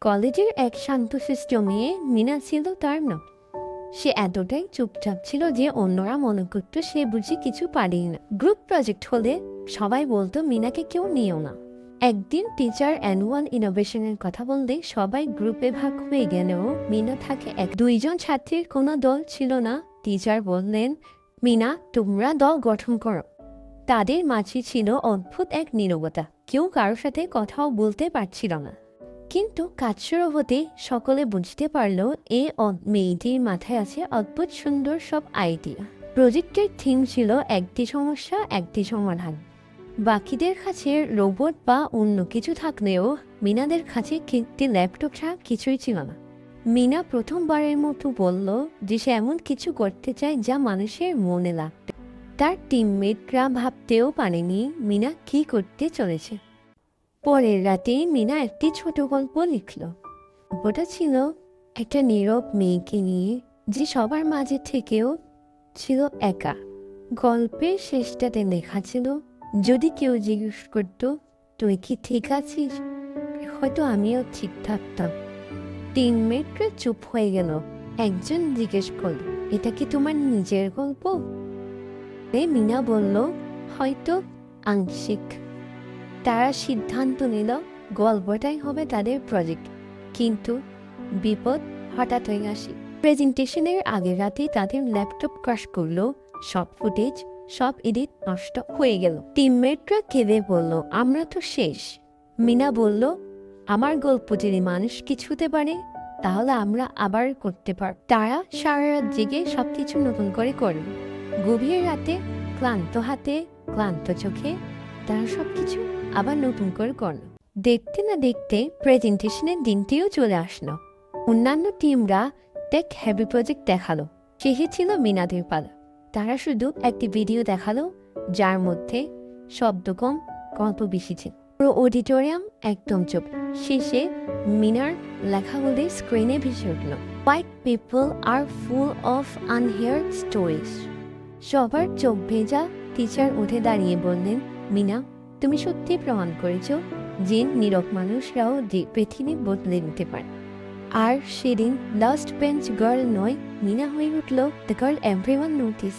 কলেজের এক শান্তশিষ্ট মেয়ে মিনা ছিল তার নাম সে এতটাই চুপচাপ ছিল যে অন্যরা মনে করত সে বুঝি কিছু পারেই না। গ্রুপ প্রজেক্ট হলে সবাই বলতো মিনাকে কেউ নিও না। একদিন টিচার অ্যানুয়াল ইনোভেশনের কথা বললে সবাই গ্রুপে ভাগ হয়ে গেলেও মিনা থাকে এক। দুইজন ছাত্রীর কোনো দল ছিল না। টিচার বললেন, মিনা, তোমরা দল গঠন করো। তাদের মাঝে ছিল অদ্ভুত এক নীরবতা। কেউ কারোর সাথে কথাও বলতে পারছিল না। কিন্তু কাজ শুরু হতে সকলে বুঝতে পারল এ মেয়েটির মাথায় আছে অদ্ভুত সুন্দর সব আইডিয়া প্রজেক্টের থিম ছিল একটি সমস্যা, একটি সমাধান। বাকিদের কাছে রোবট বা অন্য কিছু থাকলেও মিনাদের কাছে একটি ল্যাপটপ ছাড়া কিছুই ছিল না। মিনা প্রথমবারের মতো বলল যে সে এমন কিছু করতে চায় যা মানুষের মনে লাগবে। তার টিমমেটরা ভাবতেও পারেনি মিনা কি করতে চলেছে। পরের রাতে মিনা একটি ছোট গল্প লিখল। গল্পটা ছিল একটা নীরব মেয়েকে নিয়ে যে সবার মাঝে থেকেও ছিল একা। গল্পের শেষটাতে লেখা ছিল, যদি কেউ জিজ্ঞেস করতো, তুই কি ঠিক আছিস? হয়তো আমিও ঠিক থাকতাম। তিন টিমমেটরা চুপ হয়ে গেল। একজন জিজ্ঞেস করল, এটা কি তোমার নিজের গল্প? মিনা বলল, হয়তো আংশিক। তারা সিদ্ধান্ত নিল, গল্পটাই হবে তাদের প্রজেক্ট কিন্তু বিপদ হঠাৎ হয়ে আসে। প্রেজেন্টেশনের আগের রাতে তাদের ল্যাপটপ ক্রাশ করল, সব ফুটেজ সব এডিট নষ্ট হয়ে গেল। টিমমেটরা কেঁদে বলল, আমরা তো শেষ। মিনা বলল, আমার গল্প যদি মানুষ কিছুতে পারে তাহলে আমরা আবার করতে পার তারা সারা রাত জেগে সব কিছু নতুন করে করল গভীর রাতে ক্লান্ত হাতে, ক্লান্ত চোখে তারা সবকিছু আবার নতুন করে করল দেখতে না দেখতে প্রেজেন্টেশনের দিনটিও চলে আসলো। অন্যান্য টিমরা টেক হ্যাভি প্রজেক্ট দেখাল। শেষে ছিল মিনাদের পালা। তারা শুধু একটি ভিডিও দেখাল, যার মধ্যে শব্দ কম, গল্প বেশি ছিল। পুরো অডিটোরিয়াম একদম চুপ। শেষে মিনার লেখাগুলি স্ক্রিনে ভেসে উঠল। হোয়াইট পিপল আর ফুল অফ আনহেয়ার স্টোরিজ সবার চোখ ভেজা টিচার উঠে দাঁড়িয়ে বললেন, মিনা তুমি সত্যি প্রমাণ করেছ যে নীরব মানুষরাও পৃথিবী বদলে নিতে পারে। আর সেদিন লাস্ট বেঞ্চ গার্ল নয়, মিনা হয়ে উঠল the girl everyone notice